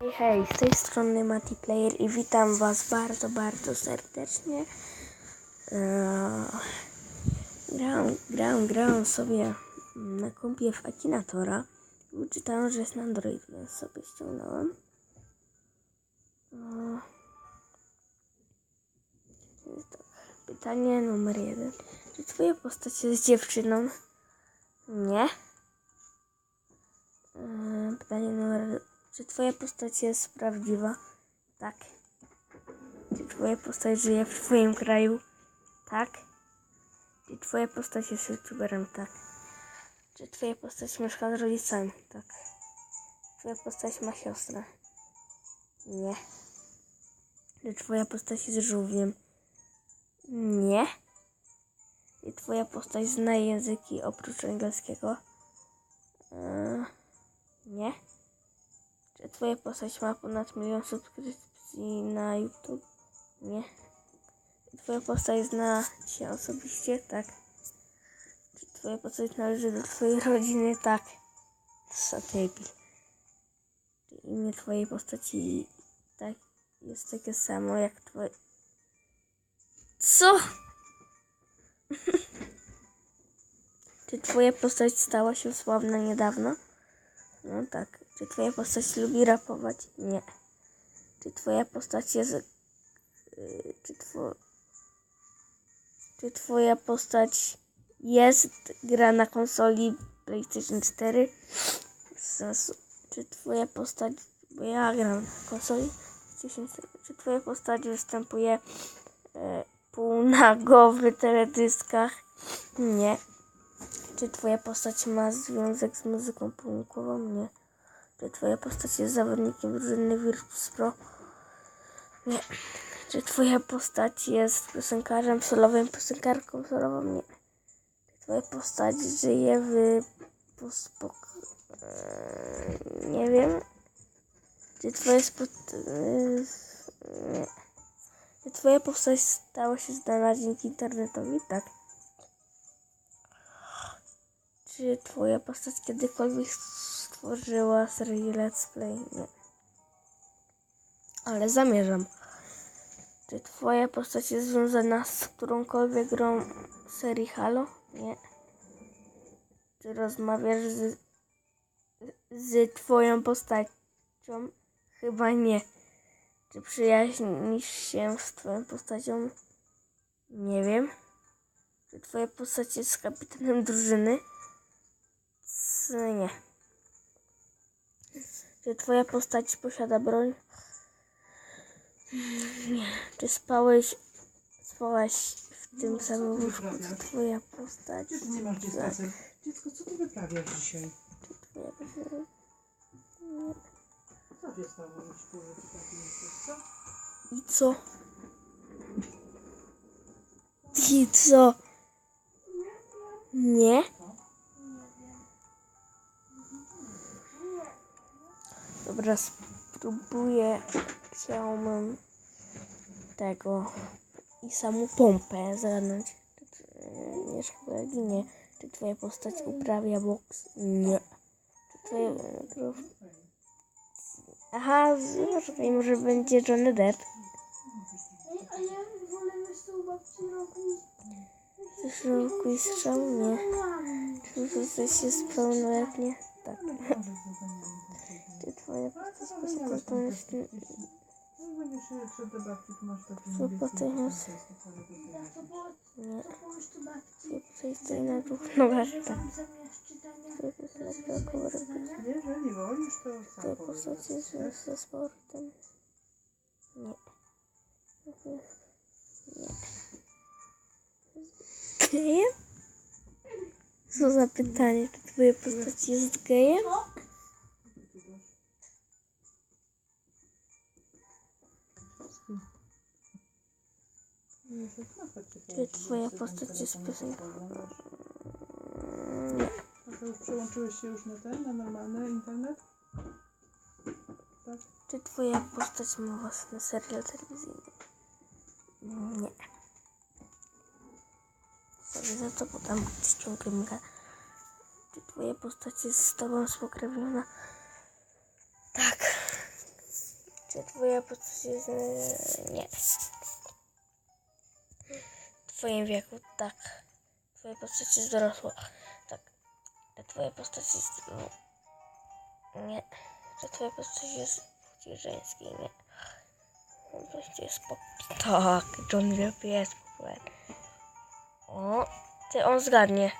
Hej, z tej strony Mati Player i witam Was bardzo, bardzo serdecznie. Eee, grałem, grałem, grałem sobie na kompie w Akinatora. Wyczytałem, że jest na Android, więc sobie ściągnąłem. Eee, tak, pytanie numer jeden. Czy Twoja postać jest dziewczyną? Nie. Eee, Pytanie numer Czy twoja postać jest prawdziwa? Tak. Czy twoja postać żyje w twoim kraju? Tak. Czy twoja postać jest youtuberem? Tak. Czy twoja postać mieszka z rodzicami? Tak. Twoja postać ma siostrę? Nie. Czy twoja postać jest żółwiem? Nie. Czy twoja postać zna języki oprócz angielskiego? Eee, nie. Twoja postać ma ponad milion subskrypcji na YouTube? Nie. Twoja postać zna cię osobiście? Tak. Czy twoja postać należy do twojej rodziny? Tak. Satypi. Czy imię twojej postaci tak jest takie samo jak twoje... Co? Czy twoja postać stała się sławna niedawno? No tak. Czy twoja postać lubi rapować? Nie. Czy twoja postać jest... yy, Czy, two, czy twoja postać jest gra na konsoli PlayStation 4? Sensu. Czy twoja postać... Bo ja gram na konsoli PlayStation 4. Czy twoja postać występuje e, półnago w teledyskach? Nie. Czy twoja postać ma związek z muzyką półkową? Nie. Czy twoja postać jest zawodnikiem drużyny Virtus Pro? Nie. Czy twoja postać jest piosenkarzem solowym, piosenkarką solową? Nie. Czy twoja postać żyje w pospok... Eee, nie wiem. Czy twoja spot... eee, Nie. Czy twoja postać stała się znana dzięki internetowi? Tak. Czy twoja postać kiedykolwiek stworzyła serię Let's Play? Nie. Ale zamierzam. Czy twoja postać jest związana z którąkolwiek grą serii Halo? Nie. Czy rozmawiasz z, z twoją postacią? Chyba nie. Czy przyjaźnisz się z twoją postacią? Nie wiem. Czy twoja postać jest kapitanem drużyny? C- Nie. Czy twoja postać posiada broń? Nie. Czy spałeś, spałaś w tym samym łóżku co twoja postać? Ty nie masz Tak. spacer? Dziecko, co ty wyprawiasz dzisiaj? Czy twoja postać... Co się stało co? I co? I co? Nie? Dobra, spróbuję. Chciałbym tego i samą pompę zagadnąć. Nie szkoda ginie. Czy twoja postać uprawia boks? Nie. Czy twoja... Aha, poczekaj, może będzie Johnny Depp. A ja wolę mieć tą babci roku Chcesz i strzał? Nie. Czy postać jest twoja postać posiada zdolność... No będziesz się szedł do babci, tu masz taki Co niebieski potem pasek, jest? Czy twoja postać jest gejem? Nie. A to już przełączyłeś się już na ten, na normalny internet? Tak? Czy twoja postać ma własny serial telewizyjny? Nie. Sorry za to, bo tam ciągle miga. Czy twoja postać jest z tobą spokrewniona? Tak. Czy twoja postać jest... Nie. W twoim wieku, tak. Twoja postać jest dorosła. Tak. Czy twoja postać jest... No, nie. Czy twoja postać jest płci żeńskiej? Nie. Postać jest po... Tak, Johnny Depp jest popularny. O, ty on zgadnie.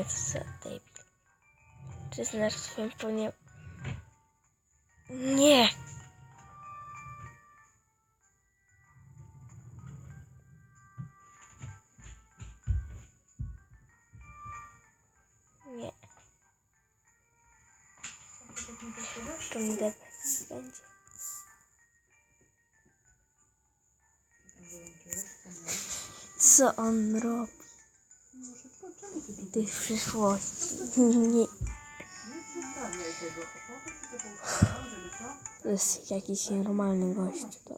Nie, debil. Czy znasz swoim ponie... Nie! Nie. To mi Depp będzie. Co on robi czemu ty w przyszłości? Nie. To jest jakiś nienormalny gość. To,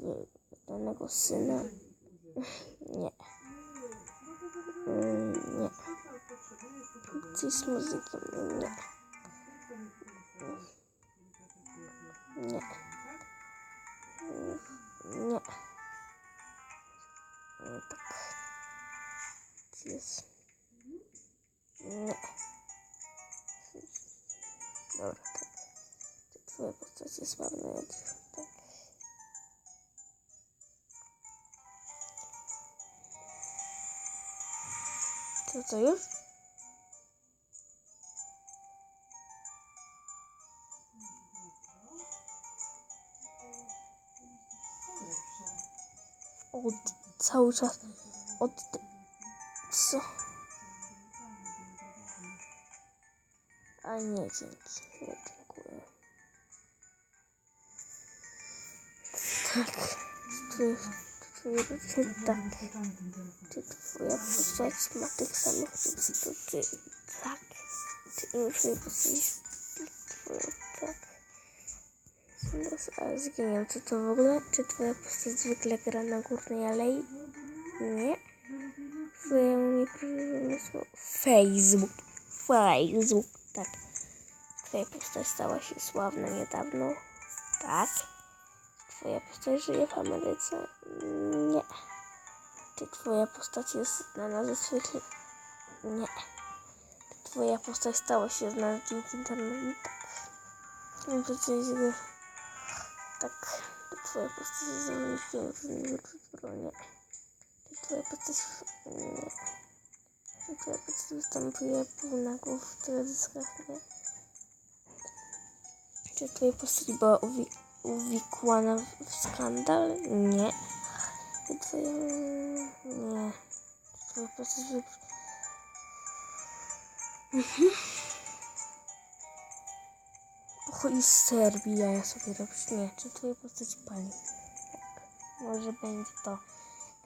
to danego syna. Nie. Mm, Nie. Coś z muzyką. Nie. Nie. Nie. Nie. Tak. Jest? Nie. Dobra, tak. Twoja postać jest sławna jak tak? Co to już? Od cały czas od A nie, dzięki. Nie, dziękuję. Tak. Czy, czy, czy, tak. Czy twoja postać ma tych samych co ty? Tak. Czy im twoja postać twoja, tak. Ale zginę. Co to w ogóle? Czy twoja postać zwykle gra na górnej alei? Nie. Twoje mi pomysł. Facebook. Facebook. Tak. Twoja postać stała się sławna niedawno. Tak. Twoja postać żyje w Ameryce? Nie. Czy twoja postać jest znana ze swych... Nie. Czy twoja postać stała się znana dzięki internetowi? Tak. Nie złego. Tak. Czy twoja postać jest znana dzięki? Nie. Czy twoja postać... Nie. Czy twoja postać występuje półnago w teledyskach? Nie. Czy twoja postać była uwi- uwikłana w- skandal? Nie. Czy twoja... Nie. Czy twoja postać... Mhm. Pochodzi z Serbii, ja sobie robię. Nie. Czy twoja postać pali? Tak. Może będzie to...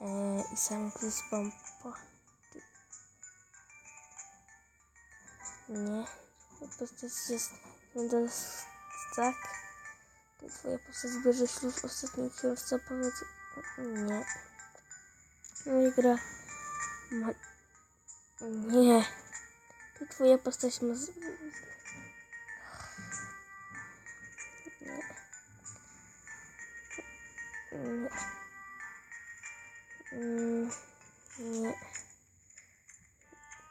E, I sam Chris Pompa. Nie. Twoja postać jest tak. Czy twoja postać bierze ślub w ostatniej książce? Powiedz... Nie. No i gra... Ma... Nie. Czy twoja postać ma... Z... Nie. Nie. Mm, Nie.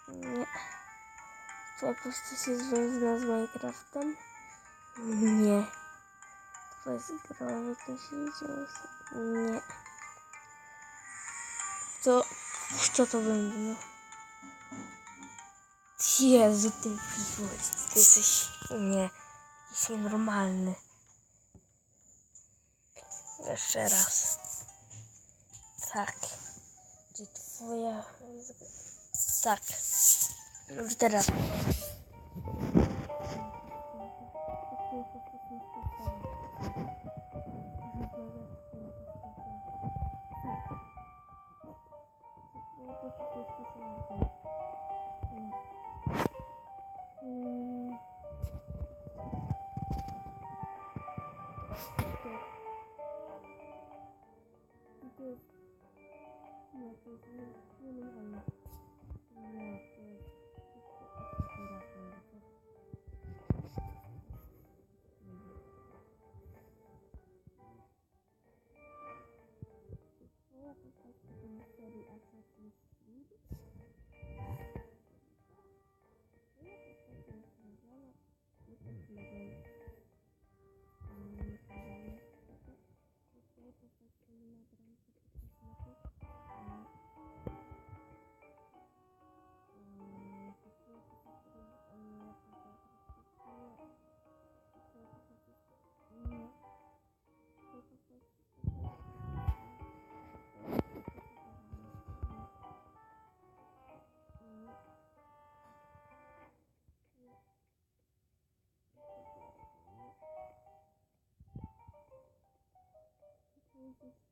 Nie. Twoja postać jest związana z Minecraftem? Nie. Twoja grała w jakimś życiu? Nie. To... Co to będzie, no? Jezu, ty przyszłości, ty jesteś... Nie. Jesteś nienormalny. Jeszcze raz. Tak. Czy twoja... Tak. Już teraz. Thank you.